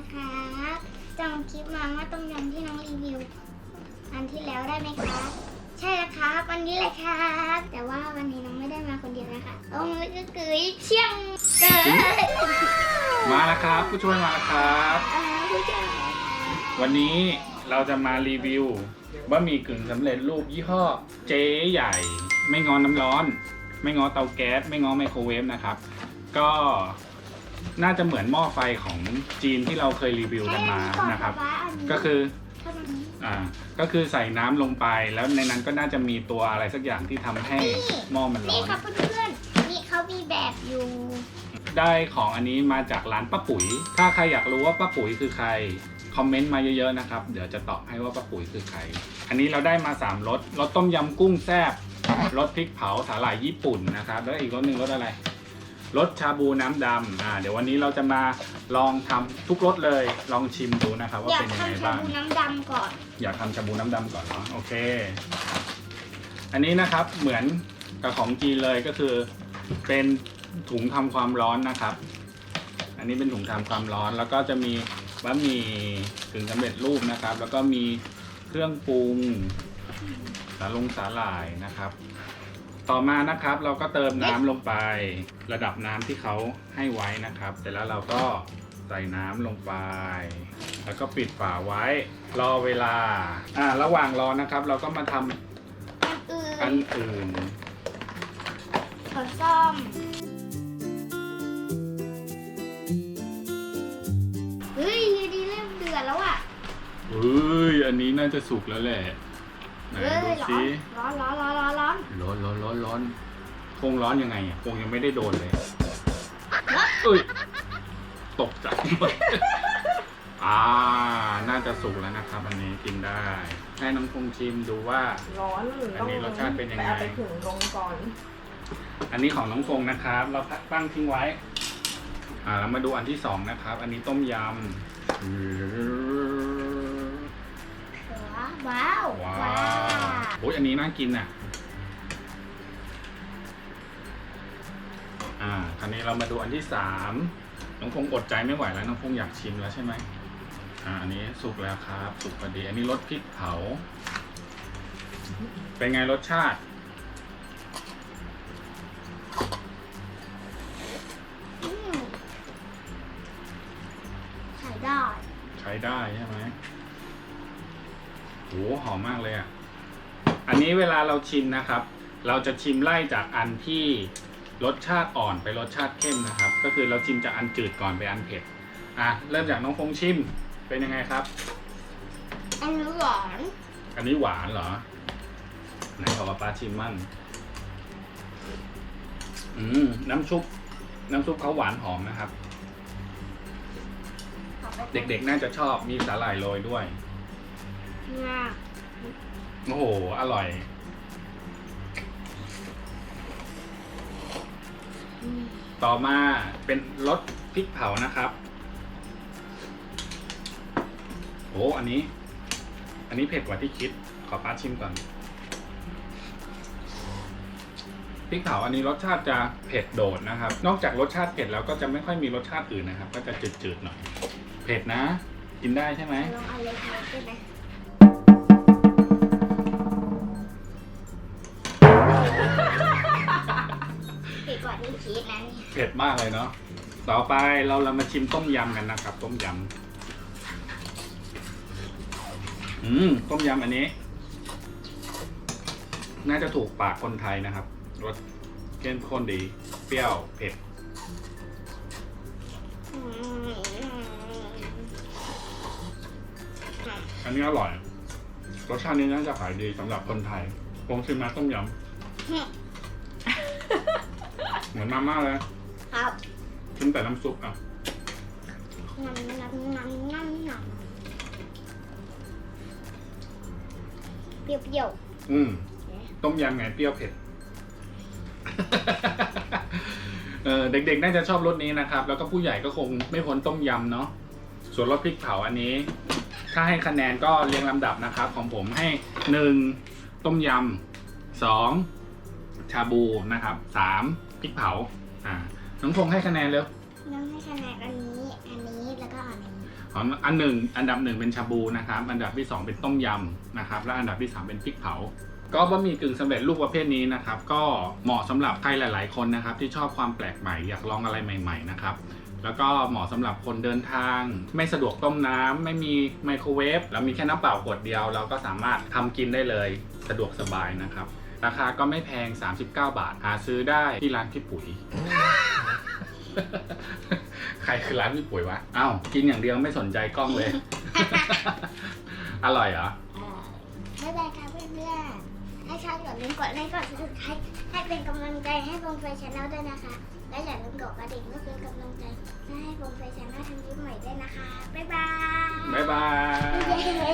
นะครับจำคลิปมาม่าต้มยำที่น้องรีวิว อันที่แล้วได้ไหมครับใช่แล้วครับ วันนี้เลยครับ แต่ว่าวันนี้น้องไม่ได้มาคนเดียวนะคะองค์ก็เกยเชียงเกิดมาแล้วครับ ผู้ช่วยมาแล้วครับผู้ชายวันนี้เราจะมารีวิวบะหมี่กึ่งสำเร็จรูปยี่ห้อเจ๊ใหญ่ ไม่งอน้ำร้อน ไม่งอเตาแก๊ส ไม่งอไมโครเวฟนะครับ ก็ น่าจะเหมือนหม้อไฟของจีนที่เราเคยรีวิวกันมานะครับ ก็คือเท่านั้นอ่าก็คือใส่น้ำลงไปแล้วในนั้นก็น่าจะมีตัวอะไรสักอย่างที่ทำให้หม้อมันร้นี่อนครับเพื่อนๆนี่เขามีแบบอยู่ ได้ของอันนี้มาจากร้านป้าปุ๋ย ถ้าใครอยากรู้ว่าป้าปุ๋ยคือใครคอมเมนต์มาเยอะๆนะครับ เดี๋ยวจะตอบให้ว่าป้าปุ๋ยคือใคร อันนี้เราได้มา3รสรสต้มยำกุ้งแซ่บรสพริกเผาสาหร่ายญี่ปุ่นนะครับ แล้วอีกรสหนึ่งรสอะไร รสชาบูน้ำดำอ่าเดี๋ยววันนี้เราจะมาลองทำทุกรสเลย ลองชิมดูนะครับว่าอยากเป็นยังไงทำชาบ้าง บูน้ำดำก่อน อยากทำชาบูน้ำดำก่อนเนาะโอเค อันนี้นะครับเหมือนกับของจีนเลยก็คือ เป็นถุงทำความร้อนนะครับ อันนี้เป็นถุงทำความร้อนแล้วก็จะมีบะหมี่กึ่งสำเร็จรูปนะครับ แล้วก็มีเครื่องปรุงสาลงสาหร่ายนะครับ ต่อมานะครับเราก็เติมน้ำลงไประดับน้ำที่เขาให้ไว้นะครับ เสร็จแล้วเราก็ใส่น้ำลงไป แล้วก็ปิดฝาไว้ รอเวลาอ่าระหว่างรอนะครับ เราก็มาทำอันอื่อันนอื่น ขอซ่อม เฮ้ยยูดีเริ่มเดือดแล้วอะ เฮ้ย อันนี้น่าจะสุกแล้วแหละ ไหนเฮ้ดูยร้อสินร้อนร้อนร้อนร้อนร้อนร้อนร้อนร้อนร้อนคงร้อนยังไงอะคงยังไม่ได้โดนเลยเอ้ยตกใจหมดอ่า น่าจะสุกแล้วนะครับอันนี้กินได้ ให้น้องคงชิมดูว่า ร้อนอันนี้รสชาติเป็นยังไงเอาไปถึงลงก่อน อันนี้ของน้องฟงนะครับ เราตั้งทิ้งไว้ อ่าเรามาดูอันที่สองนะครับ อันนี้ต้มยำ ยอันนี้น่ากินอะ อ่าคราวนี้เรามาดูอันที่สามน้องฟงอดใจไม่ไหวแล้วน้องฟงอยากชิมแล้วใช่ไหมอ่าอันนี้สุกแล้วครับ สุกพอดี อันนี้รสพริกเผา เป็นไงรสชาติ อืมใช้ได้ ใช้ได้ใช่ไหมโหหอมมากเลยอะ อันนี้เวลาเราชิมนะครับ เราจะชิมไล่จากอันที่รสชาติอ่อนไปรสชาติเข้มนะครับ ก็คือเราชิมจากอันจืดก่อนไปอันเผ็ดอะเริ่มจากน้องฟงชิมเป็นยังไงครับ อันนี้หวานอันนี้หวานเหรอไหนขอป้าชิมมั่งอืมน้ำซุป น้ำซุปเขาหวานหอมนะครับ เด็กๆน่าจะชอบมีสาหร่ายโรยด้วยๆงา โอ้โห อร่อย ต่อมาเป็นรสพริกเผานะครับโอ้อันนี้ อันนี้เผ็ดกว่าที่คิด ขอป้าชิมก่อน พริกเผาอันนี้รสชาติจะเผ็ดโดดนะครับ นอกจากรสชาติเผ็ดแล้วก็จะไม่ค่อยมีรสชาติอื่นนะครับ ก็จะจืดๆหน่อย เผ็ดนะ กินได้ใช่ไหมลองเอาเลยค่ะได้ไหม ผิดกว่าที่คิดนะเนี่เผ็ดมากเลยเนาะ ต่อไปเราเรามาชิมต้มยำกันนะครับ ต้มยำ อืม ต้มยำอันนี้ น่าจะถูกปากคนไทยนะครับ รสเข้มข้นดี เปรี้ยวเผ็ด อืมอันนี้อร่อย รสชาตินี้น่าจะขายดีสำหรับคนไทย ผมชิมมาต้มยำ เหมือนมาม่าเลยครับชิมแต่น้ำซุปอะน้ำน้ำน้ำน้ำน้ำเปรี้ยวอืมต้มยำไงเปรี้ยวเผ็ด เออเด็กๆ น่าจะชอบรสนี้นะครับ แล้วก็ผู้ใหญ่ก็คงไม่พ้นต้มยำเนาะ ส่วนรสพริกเผาอันนี้ ถ้าให้คะแนนก็เรียงลำดับนะครับ ของผมให้หนึ่งต้มยำสองชาบูนะครับสาม พริกเผาอ่าน้องพงษ์ให้คะแนนเร็วๆน้ำให้คะแนนอันนี้ อันนี้แล้วก็อันนี้ของอันหนึ่งอันดับหนึ่งเป็นชาบูนะครับ อันดับที่สองเป็นต้มยำนะครับ และอันดับที่สามเป็นพริกเผา ก็บะหมี่กึ่งสำเร็จรูปประเภทนี้นะครับ ก็เหมาะสำหรับใครหลาย ๆ คนนะครับ ที่ชอบความแปลกใหม่อยากลองอะไรใหม่ ๆ นะครับแล้วก็เหมาะสำหรับคนเดินทาง ไม่สะดวกต้มน้ำไม่มีไมโครเวฟแล้วมีแค่น้ำเปล่าขวดเดียว เราก็สามารถทำกินได้เลย สะดวกสบายนะครับ ราคาก็ไม่แพง 39 บาท หาซื้อได้ที่ร้านพี่ปุ๋ย ใครคือร้านพี่ปุ๋ยวะอ้าวกินอย่างเดียวไม่สนใจกล้องเลย อร่อยเหรอบ๊ายบายค่ะเพื่อนๆให้ชอบอย่าลืมกดไลค์กดซับสไครต์ให้เป็นกำลังใจให้วงไฟชาแนลด้วยนะคะ และอย่าลืมกดกระดิ่งเพื่อเป็นกำลังใจให้วงไฟชาแนลทำคลิปใหม่ด้วยนะคะ บ๊ายบาย บ๊ายบาย เย้